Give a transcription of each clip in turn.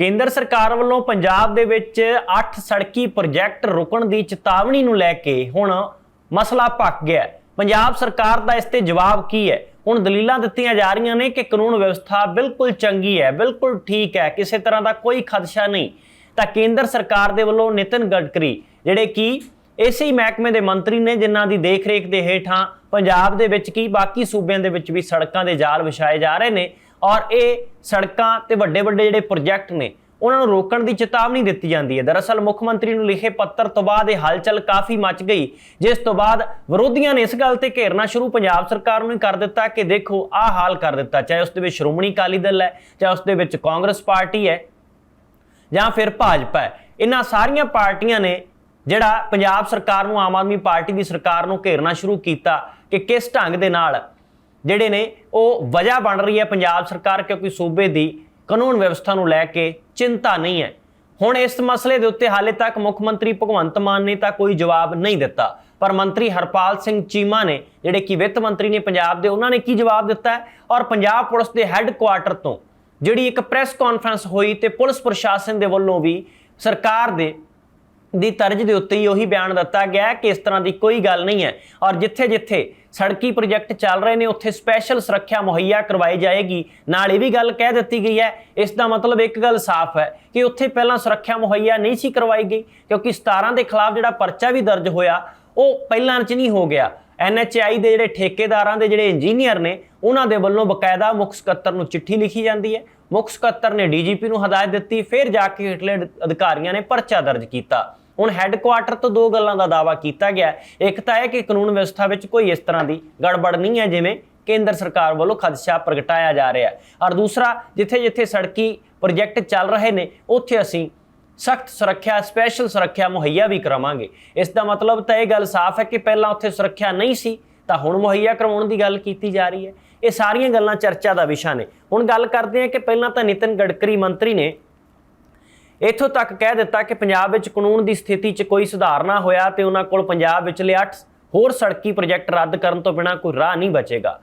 ਕੇਂਦਰ ਸਰਕਾਰ ਵੱਲੋਂ ਪੰਜਾਬ ਦੇ ਵਿੱਚ 8 ਸੜਕੀ ਪ੍ਰੋਜੈਕਟ ਰੁਕਣ ਦੀ ਚੇਤਾਵਨੀ ਨੂੰ ਲੈ ਕੇ ਹੁਣ ਮਸਲਾ ਭਖ ਗਿਆ ਪੰਜਾਬ ਸਰਕਾਰ ਦਾ ਇਸ ਤੇ ਜਵਾਬ ਕੀ ਹੈ? ਹੁਣ ਦਲੀਲਾਂ ਦਿੱਤੀਆਂ ਜਾ ਰਹੀਆਂ ਨੇ ਕਿ ਕਾਨੂੰਨ ਵਿਵਸਥਾ ਬਿਲਕੁਲ ਚੰਗੀ ਹੈ, ਬਿਲਕੁਲ ਠੀਕ ਹੈ, ਕਿਸੇ ਤਰ੍ਹਾਂ ਦਾ ਕੋਈ ਖਦਸ਼ਾ ਨਹੀਂ। ਤਾਂ ਕੇਂਦਰ ਸਰਕਾਰ ਦੇ ਵੱਲੋਂ ਨਿਤਿਨ ਗਡਕਰੀ, ਜਿਹੜੇ ਕਿ ਇਸੇ ਹੀ ਮਹਿਕਮੇ ਦੇ ਮੰਤਰੀ ਨੇ, ਜਿਨ੍ਹਾਂ ਦੀ ਦੇਖਰੇਖ ਦੇ ਹੇਠਾਂ ਪੰਜਾਬ ਦੇ ਵਿੱਚ ਕੀ ਬਾਕੀ ਸੂਬਿਆਂ ਦੇ ਵਿੱਚ ਵੀ ਸੜਕਾਂ ਦੇ ਜਾਲ ਵਿਛਾਏ ਜਾ ਰਹੇ ਨੇ ਔਰ ਇਹ ਸੜਕਾਂ ਤੇ ਵੱਡੇ ਵੱਡੇ ਜਿਹੜੇ ਪ੍ਰੋਜੈਕਟ ਨੇ, ਉਹਨਾਂ ਨੂੰ ਰੋਕਣ ਦੀ ਚੇਤਾਵਨੀ ਦਿੱਤੀ ਜਾਂਦੀ ਹੈ। ਦਰਅਸਲ ਮੁੱਖ ਮੰਤਰੀ ਨੂੰ ਲਿਖੇ ਪੱਤਰ ਤੋਂ ਬਾਅਦ ਇਹ ਹਲਚਲ ਕਾਫੀ ਮਚ ਗਈ, ਜਿਸ ਤੋਂ ਬਾਅਦ ਵਿਰੋਧੀਆਂ ਨੇ ਇਸ ਗੱਲ ਤੇ ਘੇਰਨਾ ਸ਼ੁਰੂ, ਪੰਜਾਬ ਸਰਕਾਰ ਨੂੰ ਹੀ ਕਰ ਦਿੱਤਾ ਕਿ ਦੇਖੋ ਆਹ ਹਾਲ ਕਰ ਦਿੱਤਾ, ਚਾਹੇ ਉਸ ਦੇ ਵਿੱਚ ਸ਼੍ਰੋਮਣੀ ਅਕਾਲੀ ਦਲ ਹੈ, ਚਾਹੇ ਉਸ ਦੇ ਵਿੱਚ ਕਾਂਗਰਸ ਪਾਰਟੀ ਹੈ, ਜਾਂ ਫਿਰ ਭਾਜਪਾ ਹੈ। ਇਹਨਾਂ ਸਾਰੀਆਂ ਪਾਰਟੀਆਂ ਨੇ ਜਿਹੜਾ ਪੰਜਾਬ ਸਰਕਾਰ ਨੂੰ, ਆਮ ਆਦਮੀ ਪਾਰਟੀ ਦੀ ਸਰਕਾਰ ਨੂੰ ਘੇਰਨਾ ਸ਼ੁਰੂ ਕੀਤਾ ਕਿ ਕਿਸ ਢੰਗ ਦੇ ਨਾਲ ਜਿਹੜੇ ਨੇ ਉਹ ਵਜ੍ਹਾ ਬਣ ਰਹੀ ਹੈ ਪੰਜਾਬ ਸਰਕਾਰ ਕਿਉਂਕਿ ਸੂਬੇ ਦੀ ਕਾਨੂੰਨ ਵਿਵਸਥਾ ਨੂੰ ਲੈ ਕੇ ਚਿੰਤਾ ਨਹੀਂ ਹੈ। ਹੁਣ ਇਸ ਮਸਲੇ ਦੇ ਉੱਤੇ ਹਾਲੇ ਤੱਕ ਮੁੱਖ ਮੰਤਰੀ ਭਗਵੰਤ ਮਾਨ ਨੇ ਤਾਂ ਕੋਈ ਜਵਾਬ ਨਹੀਂ ਦਿੱਤਾ। ਪਰ ਮੰਤਰੀ ਹਰਪਾਲ ਸਿੰਘ ਚੀਮਾ ਨੇ, ਜਿਹੜੇ ਕਿ ਵਿੱਤ ਮੰਤਰੀ ਨੇ ਪੰਜਾਬ ਦੇ, ਉਹਨਾਂ ਨੇ ਕੀ ਜਵਾਬ ਦਿੱਤਾ ਹੈ? ਔਰ ਪੰਜਾਬ ਪੁਲਿਸ ਦੇ ਹੈੱਡਕੁਆਰਟਰ ਤੋਂ ਜਿਹੜੀ ਇੱਕ ਪ੍ਰੈਸ ਕਾਨਫਰੰਸ ਹੋਈ ਤੇ ਪੁਲਿਸ ਪ੍ਰਸ਼ਾਸਨ ਦੇ ਵੱਲੋਂ ਵੀ ਸਰਕਾਰ ਦੇ ਦੀ ਤਰਜ ਦੇ ਉੱਤੇ ਹੀ ਉਹੀ ਬਿਆਨ ਦਿੱਤਾ ਗਿਆ ਕਿ ਇਸ ਤਰ੍ਹਾਂ ਦੀ ਕੋਈ ਗੱਲ ਨਹੀਂ ਹੈ। ਔਰ ਜਿੱਥੇ-ਜਿੱਥੇ ਸੜਕੀ ਪ੍ਰੋਜੈਕਟ ਚੱਲ ਰਹੇ ਨੇ, ਉੱਥੇ ਸਪੈਸ਼ਲ ਸੁਰੱਖਿਆ ਮੁਹੱਈਆ ਕਰਵਾਈ ਜਾਏਗੀ। ਨਾਲ ਇਹ ਵੀ ਗੱਲ ਕਹਿ ਦਿੱਤੀ ਗਈ ਹੈ। ਇਸ ਦਾ ਮਤਲਬ ਇੱਕ ਗੱਲ ਸਾਫ਼ ਹੈ ਕਿ ਉੱਥੇ ਪਹਿਲਾਂ ਸੁਰੱਖਿਆ ਮੁਹੱਈਆ ਨਹੀਂ ਸੀ ਕਰਵਾਈ ਗਈ, ਕਿਉਂਕਿ 17 ਦੇ ਖਿਲਾਫ ਜਿਹੜਾ ਪਰਚਾ ਵੀ ਦਰਜ ਹੋਇਆ, ਉਹ ਪਹਿਲਾਂ ਚ ਨਹੀਂ ਹੋ ਗਿਆ। ਐਨਐਚਆਈ ਦੇ ਜਿਹੜੇ ਠੇਕੇਦਾਰਾਂ ਦੇ ਜਿਹੜੇ ਇੰਜੀਨੀਅਰ ਨੇ, ਉਹਨਾਂ ਦੇ ਵੱਲੋਂ ਬਕਾਇਦਾ ਮੁੱਖ ਸਕੱਤਰ ਨੂੰ ਚਿੱਠੀ ਲਿਖੀ ਜਾਂਦੀ ਹੈ। ਮੁੱਖ ਸਕੱਤਰ ਨੇ ਡੀਜੀਪੀ ਨੂੰ ਹਦਾਇਤ ਦਿੱਤੀ, ਫਿਰ ਜਾ ਕੇ ਹੇਠਲੇ ਅਧਿਕਾਰੀਆਂ ਨੇ ਪਰਚਾ ਦਰਜ ਕੀਤਾ। ਹੁਣ ਹੈੱਡਕੁਆਟਰ ਤੋਂ ਦੋ ਗੱਲਾਂ ਦਾ ਦਾਵਾ ਕੀਤਾ ਗਿਆ ਇੱਕ ਤਾਂ ਇਹ ਕਿ ਕਾਨੂੰਨ ਵਿਵਸਥਾ ਵਿੱਚ ਕੋਈ ਇਸ ਤਰ੍ਹਾਂ ਦੀ ਗੜਬੜ ਨਹੀਂ ਹੈ ਜਿਵੇਂ ਕੇਂਦਰ ਸਰਕਾਰ ਵੱਲੋਂ ਖਦਸ਼ਾ ਪ੍ਰਗਟਾਇਆ ਜਾ ਰਿਹਾ ਹੈ। ਔਰ ਦੂਸਰਾ, ਜਿੱਥੇ-ਜਿੱਥੇ ਸੜਕੀ ਪ੍ਰੋਜੈਕਟ ਚੱਲ ਰਹੇ ਨੇ, ਉੱਥੇ ਅਸੀਂ ਸਖਤ ਸੁਰੱਖਿਆ, ਸਪੈਸ਼ਲ ਸੁਰੱਖਿਆ ਮੁਹੱਈਆ ਵੀ ਕਰਾਵਾਂਗੇ। ਇਸ ਦਾ ਮਤਲਬ ਤਾਂ ਇਹ ਗੱਲ ਸਾਫ਼ ਹੈ ਕਿ ਪਹਿਲਾਂ ਉੱਥੇ ਸੁਰੱਖਿਆ ਨਹੀਂ ਸੀ, ਤਾਂ ਹੁਣ ਮੁਹੱਈਆ ਕਰਵਾਉਣ ਦੀ ਗੱਲ ਕੀਤੀ ਜਾ ਰਹੀ ਹੈ। ਇਹ ਸਾਰੀਆਂ ਗੱਲਾਂ ਚਰਚਾ ਦਾ ਵਿਸ਼ਾ ਨੇ। ਹੁਣ ਗੱਲ ਕਰਦੇ ਹਾਂ ਕਿ ਪਹਿਲਾਂ ਤਾਂ ਨਿਤਿਨ ਗਡਕਰੀ ਮੰਤਰੀ ਨੇ ਇੱਥੋਂ ਤੱਕ ਕਹਿ ਦਿੱਤਾ ਕਿ ਪੰਜਾਬ ਵਿੱਚ ਕਾਨੂੰਨ ਦੀ ਸਥਿਤੀ 'ਚ ਕੋਈ ਸੁਧਾਰ ਨਾ ਹੋਇਆ ਤੇ ਉਹਨਾਂ ਕੋਲ ਪੰਜਾਬ ਵਿਚਲੇ 8 ਹੋਰ ਸੜਕੀ ਪ੍ਰੋਜੈਕਟ ਰੱਦ ਕਰਨ ਤੋਂ ਬਿਨਾਂ ਕੋਈ ਰਾਹ ਨਹੀਂ ਬਚੇਗਾ।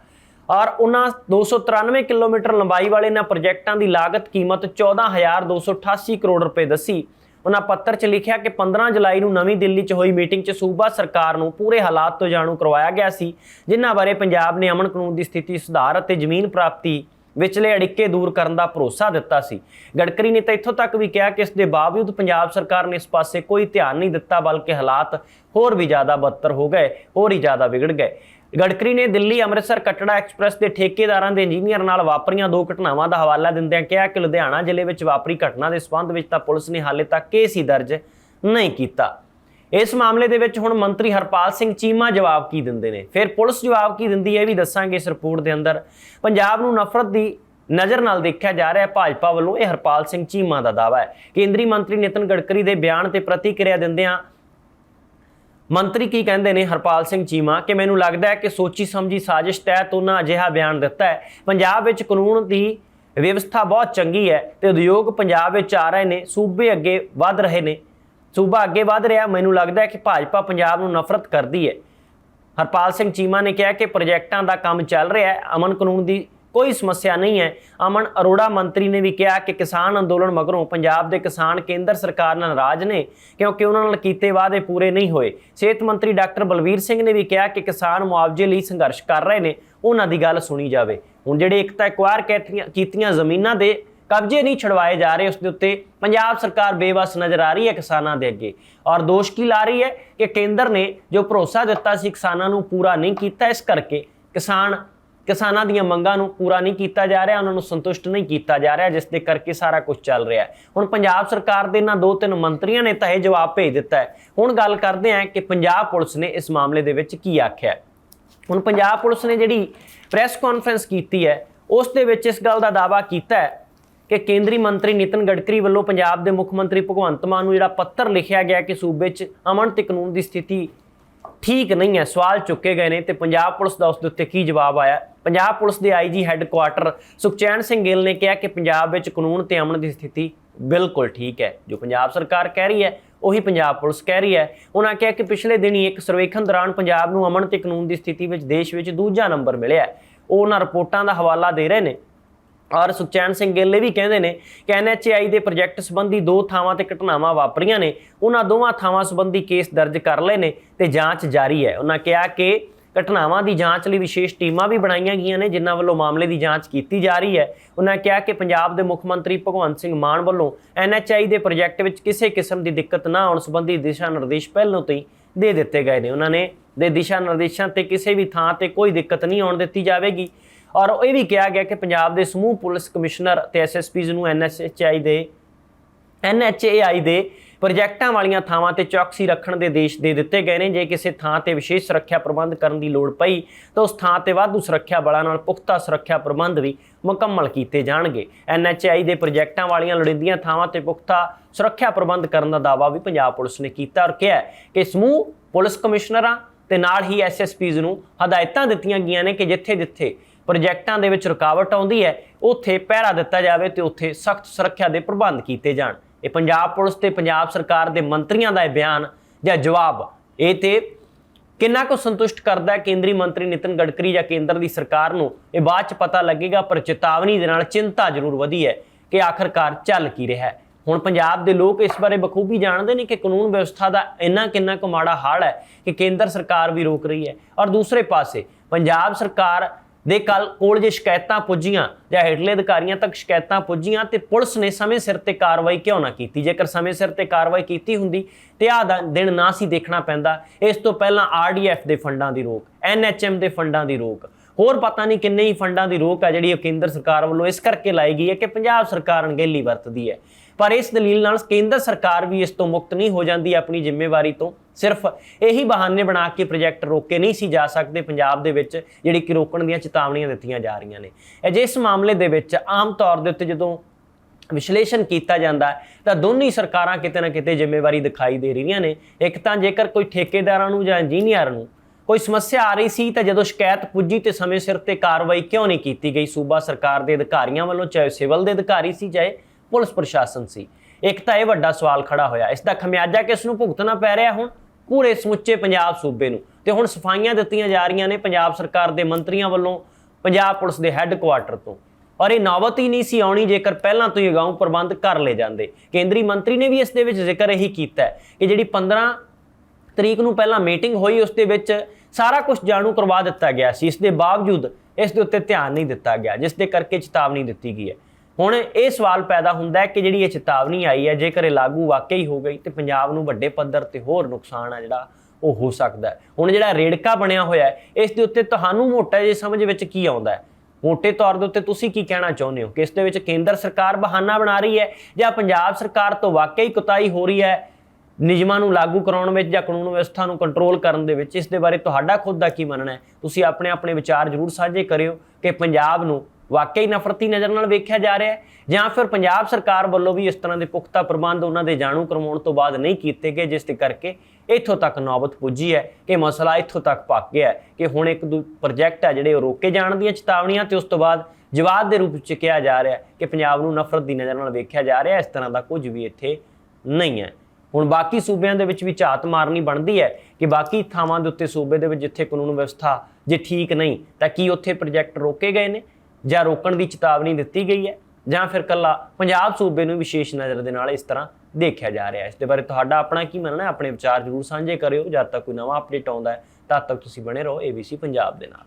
ਔਰ ਉਹਨਾਂ 293 ਕਿਲੋਮੀਟਰ ਲੰਬਾਈ ਵਾਲੇ ਇਹਨਾਂ ਪ੍ਰੋਜੈਕਟਾਂ ਦੀ ਲਾਗਤ ਕੀਮਤ 14288 ਕਰੋੜ ਰੁਪਏ ਦੱਸੀ। ਉਹਨਾਂ ਪੱਤਰ 'ਚ ਲਿਖਿਆ ਕਿ 15 ਜੁਲਾਈ ਨੂੰ ਨਵੀਂ ਦਿੱਲੀ 'ਚ ਹੋਈ ਮੀਟਿੰਗ 'ਚ ਸੂਬਾ ਸਰਕਾਰ ਨੂੰ ਪੂਰੇ ਹਾਲਾਤ ਤੋਂ ਜਾਣੂ ਕਰਵਾਇਆ ਗਿਆ ਸੀ, ਜਿਨ੍ਹਾਂ ਬਾਰੇ ਪੰਜਾਬ ਨੇ ਅਮਨ ਕਾਨੂੰਨ ਦੀ ਸਥਿਤੀ ਸੁਧਾਰ ਅਤੇ ਜ਼ਮੀਨ ਪ੍ਰਾਪਤੀ ਵਿਚਲੇ ਅੜਿੱਕੇ ਦੂਰ ਕਰਨ ਦਾ ਭਰੋਸਾ ਦਿੱਤਾ ਸੀ। ਗਡਕਰੀ ਨੇ ਤਾਂ ਇੱਥੋਂ ਤੱਕ ਵੀ ਕਿਹਾ ਕਿ ਇਸ ਦੇ ਬਾਵਜੂਦ ਪੰਜਾਬ ਸਰਕਾਰ ਨੇ ਇਸ ਪਾਸੇ ਕੋਈ ਧਿਆਨ ਨਹੀਂ ਦਿੱਤਾ, ਬਲਕਿ ਹਾਲਾਤ ਹੋਰ ਵੀ ਜ਼ਿਆਦਾ ਬੱਤਰ ਹੋ ਗਏ, ਹੋਰ ਹੀ ਜ਼ਿਆਦਾ ਵਿਗੜ ਗਏ। ਗਡਕਰੀ ਨੇ ਦਿੱਲੀ ਅੰਮ੍ਰਿਤਸਰ ਕਟੜਾ ਐਕਸਪ੍ਰੈਸ ਦੇ ਠੇਕੇਦਾਰਾਂ ਦੇ ਇੰਜੀਨੀਅਰ ਨਾਲ ਵਾਪਰੀਆਂ ਦੋ ਘਟਨਾਵਾਂ ਦਾ ਹਵਾਲਾ ਦਿੰਦਿਆਂ ਕਿਹਾ ਕਿ ਲੁਧਿਆਣਾ ਜ਼ਿਲ੍ਹੇ ਵਿੱਚ ਵਾਪਰੀ ਘਟਨਾ ਦੇ ਸਬੰਧ ਵਿੱਚ ਤਾਂ ਪੁਲਿਸ ਨੇ ਹਾਲੇ ਤੱਕ ਕੇਸ ਹੀ ਦਰਜ ਨਹੀਂ ਕੀਤਾ। ਇਸ ਮਾਮਲੇ ਦੇ ਵਿੱਚ ਹੁਣ ਮੰਤਰੀ ਹਰਪਾਲ ਸਿੰਘ ਚੀਮਾ ਜਵਾਬ ਕੀ ਦਿੰਦੇ ਨੇ? ਫਿਰ ਪੁਲਿਸ ਜਵਾਬ ਕੀ ਦਿੰਦੀ ਹੈ ਇਹ ਵੀ ਦੱਸਾਂਗੇ ਇਸ ਰਿਪੋਰਟ ਦੇ ਅੰਦਰ। ਪੰਜਾਬ ਨੂੰ ਨਫ਼ਰਤ ਦੀ ਨਜ਼ਰ ਨਾਲ ਦੇਖਿਆ ਜਾ ਰਿਹਾ ਹੈ, ਭਾਜਪਾ ਵੱਲੋਂ ਇਹ ਹਰਪਾਲ ਸਿੰਘ ਚੀਮਾ ਦਾ ਦਾਅਵਾ ਹੈ। ਕੇਂਦਰੀ ਮੰਤਰੀ ਨਿਤਨ ਗਡਕਰੀ ਦੇ ਬਿਆਨ ਤੇ ਪ੍ਰਤੀਕਿਰਿਆ ਦਿੰਦਿਆਂ ਮੰਤਰੀ ਕੀ ਕਹਿੰਦੇ ਨੇ ਹਰਪਾਲ ਸਿੰਘ ਚੀਮਾ? ਕਿ ਮੈਨੂੰ ਲੱਗਦਾ ਹੈ ਕਿ ਸੋਚੀ ਸਮਝੀ ਸਾਜ਼ਿਸ਼ ਤਹਿਤ ਉਹਨਾਂ ਅਜਿਹਾ ਬਿਆਨ ਦਿੱਤਾ ਹੈ। ਪੰਜਾਬ ਵਿੱਚ ਕਾਨੂੰਨ ਦੀ ਵਿਵਸਥਾ ਬਹੁਤ ਚੰਗੀ ਹੈ ਤੇ ਉਦਯੋਗ ਪੰਜਾਬ ਵਿੱਚ ਆ ਰਹੇ ਨੇ, ਸੂਬੇ ਅੱਗੇ ਵੱਧ ਰਹੇ ਨੇ। ਸੂਬਾ ਅੱਗੇ ਵਧ ਰਿਹਾ, ਮੈਨੂੰ ਲੱਗਦਾ ਹੈ ਕਿ ਭਾਜਪਾ ਪੰਜਾਬ ਨੂੰ ਨਫ਼ਰਤ ਕਰਦੀ ਹੈ। ਹਰਪਾਲ ਸਿੰਘ ਚੀਮਾ ਨੇ ਕਿਹਾ ਕਿ ਪ੍ਰੋਜੈਕਟਾਂ ਦਾ ਕੰਮ ਚੱਲ ਰਿਹਾ ਹੈ, ਅਮਨ ਕਾਨੂੰਨ ਦੀ ਕੋਈ ਸਮੱਸਿਆ ਨਹੀਂ ਹੈ। ਅਮਨ ਅਰੋੜਾ ਮੰਤਰੀ ਨੇ ਵੀ ਕਿਹਾ ਕਿ ਕਿਸਾਨ ਅੰਦੋਲਨ ਮਗਰੋਂ ਪੰਜਾਬ ਦੇ ਕਿਸਾਨ ਕੇਂਦਰ ਸਰਕਾਰ ਨਾਲ ਨਾਰਾਜ਼ ਨੇ, ਕਿਉਂਕਿ ਉਹਨਾਂ ਨਾਲ ਕੀਤੇ ਵਾਅਦੇ ਪੂਰੇ ਨਹੀਂ ਹੋਏ। ਸਿਹਤ ਮੰਤਰੀ ਡਾਕਟਰ ਬਲਵੀਰ ਸਿੰਘ ਨੇ ਵੀ ਕਿਹਾ ਕਿ ਕਿਸਾਨ ਮੁਆਵਜ਼ੇ ਲਈ ਸੰਘਰਸ਼ ਕਰ ਰਹੇ ਨੇ, ਉਹਨਾਂ ਦੀ ਗੱਲ ਸੁਣੀ ਜਾਵੇ। ਹੁਣ ਜਿਹੜੇ ਇੱਕ ਤਾਂ ਇੱਕ ਵਾਰ ਕੀਤੀਆਂ ਜ਼ਮੀਨਾਂ ਦੇ ਕਬਜ਼ੇ ਨਹੀਂ ਛਡਵਾਏ ਜਾ ਰਹੇ, ਉਸ ਦੇ ਉੱਤੇ ਪੰਜਾਬ ਸਰਕਾਰ ਬੇਵਸ ਨਜ਼ਰ ਆ ਰਹੀ ਹੈ ਕਿਸਾਨਾਂ ਦੇ ਅੱਗੇ। ਔਰ ਦੋਸ਼ ਕੀ ਲਾ ਰਹੀ ਹੈ? ਕਿ ਕੇਂਦਰ ਨੇ ਜੋ ਭਰੋਸਾ ਦਿੱਤਾ ਸੀ ਕਿਸਾਨਾਂ ਨੂੰ ਪੂਰਾ ਨਹੀਂ ਕੀਤਾ, ਇਸ ਕਰਕੇ ਕਿਸਾਨ, ਕਿਸਾਨਾਂ ਦੀਆਂ ਮੰਗਾਂ ਨੂੰ ਪੂਰਾ ਨਹੀਂ ਕੀਤਾ ਜਾ ਰਿਹਾ, ਉਹਨਾਂ ਨੂੰ ਸੰਤੁਸ਼ਟ ਨਹੀਂ ਕੀਤਾ ਜਾ ਰਿਹਾ, ਜਿਸ ਦੇ ਕਰਕੇ ਸਾਰਾ ਕੁਝ ਚੱਲ ਰਿਹਾ ਹੈ। ਹੁਣ ਪੰਜਾਬ ਸਰਕਾਰ ਦੇ ਇਹਨਾਂ ਦੋ ਤਿੰਨ ਮੰਤਰੀਆਂ ਨੇ ਤਾਂ ਇਹ ਜਵਾਬ ਭੇਜ ਦਿੱਤਾ ਹੈ। ਹੁਣ ਗੱਲ ਕਰਦੇ ਹਾਂ ਕਿ ਪੰਜਾਬ ਪੁਲਿਸ ਨੇ ਇਸ ਮਾਮਲੇ ਦੇ ਵਿੱਚ ਕੀ ਆਖਿਆ ਹੁਣ ਪੰਜਾਬ ਪੁਲਿਸ ਨੇ ਜਿਹੜੀ ਪ੍ਰੈਸ ਕਾਨਫਰੰਸ ਕੀਤੀ ਹੈ, ਉਸ ਦੇ ਵਿੱਚ ਇਸ ਗੱਲ ਦਾ ਦਾਅਵਾ ਕੀਤਾ ਹੈ ਕਿ ਕੇਂਦਰੀ ਮੰਤਰੀ ਨਿਤਨ ਗਡਕਰੀ ਵੱਲੋਂ ਪੰਜਾਬ ਦੇ ਮੁੱਖ ਮੰਤਰੀ ਭਗਵੰਤ ਮਾਨ ਨੂੰ ਜਿਹੜਾ ਪੱਤਰ ਲਿਖਿਆ ਗਿਆ ਕਿ ਸੂਬੇ 'ਚ ਅਮਨ ਤੇ ਕਾਨੂੰਨ ਦੀ ਸਥਿਤੀ ਠੀਕ ਨਹੀਂ ਹੈ, ਸਵਾਲ ਚੁੱਕੇ ਗਏ ਨੇ ਤੇ ਪੰਜਾਬ ਪੁਲਿਸ ਦਾ ਉਸ ਦੇ ਉੱਤੇ ਕੀ ਜਵਾਬ ਆਇਆ? ਪੰਜਾਬ ਪੁਲਿਸ ਦੇ ਆਈਜੀ ਹੈੱਡਕੁਆਟਰ ਸੁਖਚੈਨ ਸਿੰਘ ਗਿੱਲ ਨੇ ਕਿਹਾ ਕਿ ਪੰਜਾਬ ਵਿੱਚ ਕਾਨੂੰਨ ਤੇ ਅਮਨ ਦੀ ਸਥਿਤੀ ਬਿਲਕੁਲ ਠੀਕ ਹੈ। ਜੋ ਪੰਜਾਬ ਸਰਕਾਰ ਕਹਿ ਰਹੀ ਹੈ, ਉਹੀ ਪੰਜਾਬ ਪੁਲਿਸ ਕਹਿ ਰਹੀ ਹੈ। ਉਹਨਾਂ ਕਿਹਾ ਕਿ ਪਿਛਲੇ ਦਿਨੀ ਇੱਕ ਸਰਵੇਖਣ ਦੌਰਾਨ ਪੰਜਾਬ ਨੂੰ ਅਮਨ ਤੇ ਕਾਨੂੰਨ ਦੀ ਸਥਿਤੀ ਵਿੱਚ ਦੇਸ਼ ਵਿੱਚ ਦੂਜਾ ਨੰਬਰ ਮਿਲਿਆ ਉਹ ਉਹਨਾਂ ਰਿਪੋਰਟਾਂ ਦਾ ਹਵਾਲਾ ਦੇ ਰਹੇ ਨੇ। ਔਰ ਸੁਖਚੈਨ ਸਿੰਘ ਗਿੱਲ ਇਹ ਵੀ ਕਹਿੰਦੇ ਨੇ ਕਿ ਐਨਐਚਆਈ ਦੇ ਪ੍ਰੋਜੈਕਟ ਸੰਬੰਧੀ ਦੋ ਥਾਵਾਂ ਤੇ ਘਟਨਾਵਾਂ ਵਾਪਰੀਆਂ ਨੇ। ਉਹਨਾਂ ਦੋਵਾਂ ਥਾਵਾਂ ਸੰਬੰਧੀ ਕੇਸ ਦਰਜ ਕਰ ਲਏ ਨੇ ਤੇ ਜਾਂਚ ਜਾਰੀ ਹੈ। ਉਹਨਾਂ ਕਿਹਾ ਕਿ ਘਟਨਾਵਾਂ ਦੀ ਜਾਂਚ ਲਈ ਵਿਸ਼ੇਸ਼ ਟੀਮਾਂ ਵੀ ਬਣਾਈਆਂ ਗਈਆਂ ਨੇ, ਜਿਨ੍ਹਾਂ ਵੱਲੋਂ ਮਾਮਲੇ ਦੀ ਜਾਂਚ ਕੀਤੀ ਜਾ ਰਹੀ ਹੈ। ਉਹਨਾਂ ਕਿਹਾ ਕਿ ਪੰਜਾਬ ਦੇ ਮੁੱਖ ਮੰਤਰੀ ਭਗਵੰਤ ਸਿੰਘ ਮਾਨ ਵੱਲੋਂ ਐਨਐਚਆਈ ਦੇ ਪ੍ਰੋਜੈਕਟ ਵਿੱਚ ਕਿਸੇ ਕਿਸਮ ਦੀ ਦਿੱਕਤ ਨਾ ਆਉਣ ਸੰਬੰਧੀ ਦਿਸ਼ਾ ਨਿਰਦੇਸ਼ ਪਹਿਲਾਂ ਤੋਂ ਹੀ ਦੇ ਦਿੱਤੇ ਗਏ ਨੇ। ਉਹਨਾਂ ਨੇ ਦੇ ਦਿਸ਼ਾ ਨਿਰਦੇਸ਼ਾਂ ਤੇ ਕਿਸੇ ਵੀ ਥਾਂ ਤੇ ਕੋਈ ਦਿੱਕਤ ਨਹੀਂ ਆਉਣ ਦਿੱਤੀ ਜਾਵੇਗੀ। ਔਰ ਇਹ ਵੀ ਕਿਹਾ ਗਿਆ ਕਿ ਪੰਜਾਬ ਦੇ ਸਮੂਹ ਪੁਲਿਸ ਕਮਿਸ਼ਨਰ ਤੇ ਐਸਐਸਪੀਜ਼ ਨੂੰ ਐਨਐਸਐਚਆਈ ਦੇ, ਐਨਐਚਏਆਈ ਦੇ ਪ੍ਰੋਜੈਕਟਾਂ ਵਾਲੀਆਂ ਥਾਵਾਂ ਤੇ ਚੌਕਸੀ ਰੱਖਣ ਦੇ ਆਦੇਸ਼ ਦੇ ਦਿੱਤੇ ਗਏ ਨੇ। ਜੇ ਕਿਸੇ ਥਾਂ ਤੇ ਵਿਸ਼ੇਸ਼ ਸੁਰੱਖਿਆ ਪ੍ਰਬੰਧ ਕਰਨ ਦੀ ਲੋੜ ਪਈ, ਤਾਂ ਉਸ ਥਾਂ ਤੇ ਵਾਧੂ ਸੁਰੱਖਿਆ ਬਲਾਂ ਨਾਲ ਪੁਖਤਾ ਸੁਰੱਖਿਆ ਪ੍ਰਬੰਧ ਵੀ ਮੁਕੰਮਲ ਕੀਤੇ ਜਾਣਗੇ। ਐਨਐਚਆਈ ਦੇ ਪ੍ਰੋਜੈਕਟਾਂ ਵਾਲੀਆਂ ਲੋੜੀਂਦੀਆਂ ਥਾਵਾਂ ਤੇ ਪੁਖਤਾ ਸੁਰੱਖਿਆ ਪ੍ਰਬੰਧ ਕਰਨ ਦਾ ਦਾਅਵਾ ਵੀ ਪੰਜਾਬ ਪੁਲਿਸ ਨੇ ਕੀਤਾ ਔਰ ਕਿਹਾ ਕਿ ਸਮੂਹ ਪੁਲਿਸ ਕਮਿਸ਼ਨਰਾਂ ਤੇ ਨਾਲ ਹੀ ਐਸਐਸਪੀਜ਼ ਨੂੰ ਹਦਾਇਤਾਂ ਦਿੱਤੀਆਂ ਗਈਆਂ ਨੇ ਕਿ ਜਿੱਥੇ-ਜਿੱਥੇ ਪ੍ਰੋਜੈਕਟਾਂ ਦੇ ਵਿੱਚ ਰੁਕਾਵਟ ਆਉਂਦੀ ਹੈ, ਉੱਥੇ ਪਹਿਰਾ ਦਿੱਤਾ ਜਾਵੇ ਤੇ ਉੱਥੇ ਸਖਤ ਸੁਰੱਖਿਆ ਦੇ ਪ੍ਰਬੰਧ ਕੀਤੇ ਜਾਣ। ਇਹ ਪੰਜਾਬ ਪੁਲਿਸ ਤੇ ਪੰਜਾਬ ਸਰਕਾਰ ਦੇ ਮੰਤਰੀਆਂ ਦਾ ਇਹ ਬਿਆਨ ਜਾਂ ਜਵਾਬ। ਇਹ ਤੇ ਕਿੰਨਾ ਕੁ ਸੰਤੁਸ਼ਟ ਕਰਦਾ ਹੈ ਕੇਂਦਰੀ ਮੰਤਰੀ ਨਿਤਨ ਗਡਕਰੀ ਜਾਂ ਕੇਂਦਰ ਦੀ ਸਰਕਾਰ ਨੂੰ, ਇਹ ਬਾਅਦ ਚ ਪਤਾ ਲੱਗੇਗਾ, ਪਰ ਚੇਤਾਵਨੀ ਦੇ ਨਾਲ ਚਿੰਤਾ ਜ਼ਰੂਰ ਵਧੀ ਹੈ ਕਿ ਆਖਰਕਾਰ ਚੱਲ ਕੀ ਰਿਹਾ ਹੈ। ਹੁਣ ਪੰਜਾਬ ਦੇ ਲੋਕ ਇਸ ਬਾਰੇ ਬਖੂਬੀ ਜਾਣਦੇ ਨੇ ਕਿ ਕਾਨੂੰਨ ਵਿਵਸਥਾ ਦਾ ਇੰਨਾ ਕਿੰਨਾ ਕੁ ਮਾੜਾ ਹਾਲ ਹੈ ਕਿ ਕੇਂਦਰ ਸਰਕਾਰ ਵੀ ਰੋਕ ਰਹੀ ਹੈ। ਔਰ ਦੂਸਰੇ ਪਾਸੇ, ਪੰਜਾਬ ਸਰਕਾਰ ਦੇ ਕੱਲ ਕੋਲ ਜੇ ਸ਼ਿਕਾਇਤਾਂ ਪੁੱਜੀਆਂ ਜਾਂ ਹੇਠਲੇ ਅਧਿਕਾਰੀਆਂ ਤੱਕ ਸ਼ਿਕਾਇਤਾਂ ਪੁੱਜੀਆਂ ਤੇ ਪੁਲਿਸ ਨੇ ਸਮੇਂ ਸਿਰ ਤੇ ਕਾਰਵਾਈ ਕਿਉਂ ਨਾ ਕੀਤੀ? ਜੇਕਰ ਸਮੇਂ ਸਿਰ ਤੇ ਕਾਰਵਾਈ ਕੀਤੀ ਹੁੰਦੀ ਤੇ ਆਹ ਦਾ, ਦਿਨ ਨਾ ਸੀ ਦੇਖਣਾ ਪੈਂਦਾ, ਇਸ ਤੋਂ ਪਹਿਲਾਂ ਆਰਡੀਐਫ ਦੇ ਫੰਡਾਂ ਦੀ ਰੋਕ ਐਨਐਚਐਮ ਦੇ ਫੰਡਾਂ ਦੀ ਰੋਕ। ਹੋਰ ਪਤਾ ਨਹੀਂ ਕਿੰਨੇ ਹੀ ਫੰਡਾਂ ਦੀ ਰੋਕ ਆ ਜਿਹੜੀ ਉਹ ਕੇਂਦਰ ਸਰਕਾਰ ਵੱਲੋਂ ਇਸ ਕਰਕੇ ਲਾਈ ਗਈ ਹੈ ਕਿ ਪੰਜਾਬ ਸਰਕਾਰ ਅਣਗਹਿਲੀ ਵਰਤਦੀ ਹੈ। ਪਰ ਇਸ ਦਲੀਲ ਨਾਲ ਕੇਂਦਰ ਸਰਕਾਰ ਵੀ ਇਸ ਤੋਂ ਮੁਕਤ ਨਹੀਂ ਹੋ ਜਾਂਦੀ ਆਪਣੀ ਜ਼ਿੰਮੇਵਾਰੀ ਤੋਂ। ਸਿਰਫ ਇਹੀ ਬਹਾਨੇ ਬਣਾ ਕੇ ਪ੍ਰੋਜੈਕਟ ਰੋਕੇ ਨਹੀਂ ਸੀ ਜਾ ਸਕਦੇ ਪੰਜਾਬ ਦੇ ਵਿੱਚ, ਜਿਹੜੀ ਕਿ ਰੋਕਣ ਦੀਆਂ ਚੇਤਾਵਨੀਆਂ ਦਿੱਤੀਆਂ ਜਾ ਰਹੀਆਂ ਨੇ। ਅਜੇ ਇਸ ਮਾਮਲੇ ਦੇ ਵਿੱਚ ਆਮ ਤੌਰ ਦੇ ਉੱਤੇ ਜਦੋਂ ਵਿਸ਼ਲੇਸ਼ਣ ਕੀਤਾ ਜਾਂਦਾ, ਤਾਂ ਦੋਨੀ ਸਰਕਾਰਾਂ ਕਿਤੇ ਨਾ ਕਿਤੇ ਜ਼ਿੰਮੇਵਾਰੀ ਦਿਖਾਈ ਦੇ ਰਹੀਆਂ ਨੇ। ਇੱਕ ਤਾਂ ਜੇਕਰ ਕੋਈ ਠੇਕੇਦਾਰਾਂ ਨੂੰ ਜਾਂ ਇੰਜੀਨੀਅਰ ਨੂੰ ਕੋਈ ਸਮੱਸਿਆ ਆ ਰਹੀ ਸੀ, ਤਾਂ ਜਦੋਂ ਸ਼ਿਕਾਇਤ ਪੁੱਜੀ ਤੇ ਸਮੇਂ ਸਿਰ ਤੇ ਕਾਰਵਾਈ ਕਿਉਂ ਨਹੀਂ ਕੀਤੀ ਗਈ? ਸੂਬਾ ਸਰਕਾਰ ਦੇ ਅਧਿਕਾਰੀਆਂ ਵੱਲੋਂ, ਚਾਹੇ ਸਿਵਲ ਦੇ ਅਧਿਕਾਰੀ ਸੀ, ਚਾਹੇ ਪੁਲਿਸ ਪ੍ਰਸ਼ਾਸਨ ਸੀ। ਇੱਕ ਤਾਂ ਇਹ ਵੱਡਾ ਸਵਾਲ ਖੜਾ ਹੋਇਆ। ਇਸ ਦਾ ਖਮਿਆਜਾ ਕਿਸ ਨੂੰ ਭੁਗਤਣਾ ਪੈ ਰਿਹਾ ਹੁਣ? ਪੂਰੇ ਸਮੁੱਚੇ ਪੰਜਾਬ ਸੂਬੇ ਨੂੰ। ਤੇ ਹੁਣ ਸਫਾਈਆਂ ਦਿੱਤੀਆਂ ਜਾ ਰਹੀਆਂ ਨੇ ਪੰਜਾਬ ਸਰਕਾਰ ਦੇ ਮੰਤਰੀਆਂ ਵੱਲੋਂ, ਪੰਜਾਬ ਪੁਲਿਸ ਦੇ ਹੈੱਡਕੁਆਰਟਰ ਤੋਂ। ਔਰ ਇਹ ਨੌਬਤ ਹੀ ਨਹੀਂ ਸੀ ਆਉਣੀ ਜੇਕਰ ਪਹਿਲਾਂ ਤੋਂ ਹੀ ਅਗਾਊਂ ਪ੍ਰਬੰਧ ਕਰ ਲਏ ਜਾਂਦੇ। ਕੇਂਦਰੀ ਮੰਤਰੀ ਨੇ ਵੀ ਇਸ ਦੇ ਵਿੱਚ ਜ਼ਿਕਰ ਇਹੀ ਕੀਤਾ ਕਿ ਜਿਹੜੀ 15 ਤਰੀਕ ਨੂੰ ਪਹਿਲਾਂ ਮੀਟਿੰਗ ਹੋਈ, ਉਸ ਦੇ ਵਿੱਚ ਸਾਰਾ ਕੁਝ ਜਾਣੂ ਕਰਵਾ ਦਿੱਤਾ ਗਿਆ ਸੀ। ਇਸ ਦੇ ਬਾਵਜੂਦ ਇਸ ਦੇ ਉੱਤੇ ਧਿਆਨ ਨਹੀਂ ਦਿੱਤਾ ਗਿਆ, ਜਿਸ ਦੇ ਕਰਕੇ ਚੇਤਾਵਨੀ ਦਿੱਤੀ ਗਈ ਹੈ। ਹੁਣ ਇਹ ਸਵਾਲ ਪੈਦਾ ਹੁੰਦਾ ਹੈ ਕਿ ਜਿਹੜੀ ਇਹ ਚੇਤਾਵਨੀ ਆਈ ਹੈ, ਜੇਕਰ ਇਹ ਲਾਗੂ ਵਾਕਈ ਹੋ ਗਈ, ਤੇ ਪੰਜਾਬ ਨੂੰ ਵੱਡੇ ਪੱਧਰ ਤੇ ਹੋਰ ਨੁਕਸਾਨ ਆ ਜਿਹੜਾ ਉਹ ਹੋ ਸਕਦਾ ਹੈ। ਹੁਣ ਜਿਹੜਾ ਰੇੜਕਾ ਬਣਿਆ ਹੋਇਆ ਹੈ, ਇਸ ਦੇ ਉੱਤੇ ਤੁਹਾਨੂੰ ਮੋਟਾ ਜੇ ਸਮਝ ਵਿੱਚ ਕੀ ਆਉਂਦਾ ਹੈ? ਮੋٹے ਤੌਰ ਦੇ ਉੱਤੇ ਤੁਸੀਂ ਕੀ ਕਹਿਣਾ ਚਾਹੁੰਦੇ ਹੋ? ਕਿ ਇਸ ਦੇ ਵਿੱਚ ਕੇਂਦਰ ਸਰਕਾਰ ਬਹਾਨਾ ਬਣਾ ਰਹੀ ਹੈ ਜਾਂ ਪੰਜਾਬ ਸਰਕਾਰ ਤੋਂ ਵਾਕਈ ਕੁਤਾਈ ਹੋ ਰਹੀ ਹੈ, ਨਿਯਮਾਂ ਨੂੰ ਲਾਗੂ ਕਰਾਉਣ ਵਿੱਚ ਜਾਂ ਕਾਨੂੰਨ ਵਿਵਸਥਾ ਨੂੰ ਕੰਟਰੋਲ ਕਰਨ ਦੇ ਵਿੱਚ? ਇਸ ਦੇ ਬਾਰੇ ਤੁਹਾਡਾ ਖੁਦ ਦਾ ਕੀ ਮੰਨਣਾ ਹੈ? ਤੁਸੀਂ ਆਪਣੇ ਆਪਣੇ ਵਿਚਾਰ ਜ਼ਰੂਰ ਸਾਂਝੇ ਕਰਿਓ ਕਿ ਪੰਜਾਬ ਨੂੰ ਵਾਕਈ ਨਫ਼ਰਤੀ ਨਜ਼ਰ ਨਾਲ ਵੇਖਿਆ ਜਾ ਰਿਹਾ ਹੈ, ਜਾਂ ਫਿਰ ਪੰਜਾਬ ਸਰਕਾਰ ਵੱਲੋਂ ਵੀ ਇਸ ਤਰ੍ਹਾਂ ਦੇ ਪੁਖਤਾ ਪ੍ਰਬੰਧ ਉਹਨਾਂ ਦੇ ਜਾਣੂ ਕਰਵਾਉਣ ਤੋਂ ਬਾਅਦ ਨਹੀਂ ਕੀਤੇ ਗਏ, ਜਿਸ ਦੇ ਕਰਕੇ ਇੱਥੋਂ ਤੱਕ ਨੌਬਤ ਪੁੱਜੀ ਹੈ ਕਿ ਮਸਲਾ ਇੱਥੋਂ ਤੱਕ ਪੱਕ ਗਿਆ ਹੈ ਕਿ ਹੁਣ ਇੱਕ ਦੋ ਪ੍ਰੋਜੈਕਟ ਹੈ ਜਿਹੜੇ ਉਹ ਰੋਕੇ ਜਾਣ ਦੀਆਂ ਚੇਤਾਵਨੀਆਂ ਤੇ ਉਸ ਤੋਂ ਬਾਅਦ ਜਵਾਬ ਦੇ ਰੂਪ ਵਿੱਚ ਕਿਹਾ ਜਾ ਰਿਹਾ ਕਿ ਪੰਜਾਬ ਨੂੰ ਨਫ਼ਰਤ ਦੀ ਨਜ਼ਰ ਨਾਲ ਵੇਖਿਆ ਜਾ ਰਿਹਾ ਇਸ ਤਰ੍ਹਾਂ ਦਾ ਕੁਝ ਵੀ ਇੱਥੇ ਨਹੀਂ ਹੈ। ਹੁਣ ਬਾਕੀ ਸੂਬਿਆਂ ਦੇ ਵਿੱਚ ਵੀ ਝਾਤ ਮਾਰਨੀ ਬਣਦੀ ਹੈ ਕਿ ਬਾਕੀ ਥਾਵਾਂ ਦੇ ਉੱਤੇ ਸੂਬੇ ਦੇ ਵਿੱਚ ਜਿੱਥੇ ਕਾਨੂੰਨ ਵਿਵਸਥਾ ਜੇ ਠੀਕ ਨਹੀਂ, ਤਾਂ ਕੀ ਉੱਥੇ ਪ੍ਰੋਜੈਕਟ ਰੋਕੇ ਗਏ ਨੇ? ਜਾਂ ਰੋਕਣ ਦੀ ਚੇਤਾਵਨੀ ਦਿੱਤੀ ਗਈ ਹੈ ਜਾਂ ਫਿਰ ਕੱਲਾ ਪੰਜਾਬ ਸੂਬੇ ਨੂੰ ਵਿਸ਼ੇਸ਼ ਨਜ਼ਰ ਦੇ ਨਾਲ ਇਸ ਤਰ੍ਹਾਂ ਦੇਖਿਆ ਜਾ ਰਿਹਾ ਹੈ। ਇਸ ਦੇ ਬਾਰੇ ਤੁਹਾਡਾ ਆਪਣਾ ਕੀ ਮੰਨਣਾ ਹੈ? ਆਪਣੇ ਵਿਚਾਰ ਜ਼ਰੂਰ ਸਾਂਝੇ ਕਰਿਓ। ਜਦ ਤੱਕ ਕੋਈ ਨਵਾਂ ਅਪਡੇਟ ਆਉਂਦਾ ਹੈ, ਤਦ ਤੱਕ ਤੁਸੀਂ ਬਣੇ ਰਹੋ ABC ਪੰਜਾਬ ਦੇ ਨਾਲ।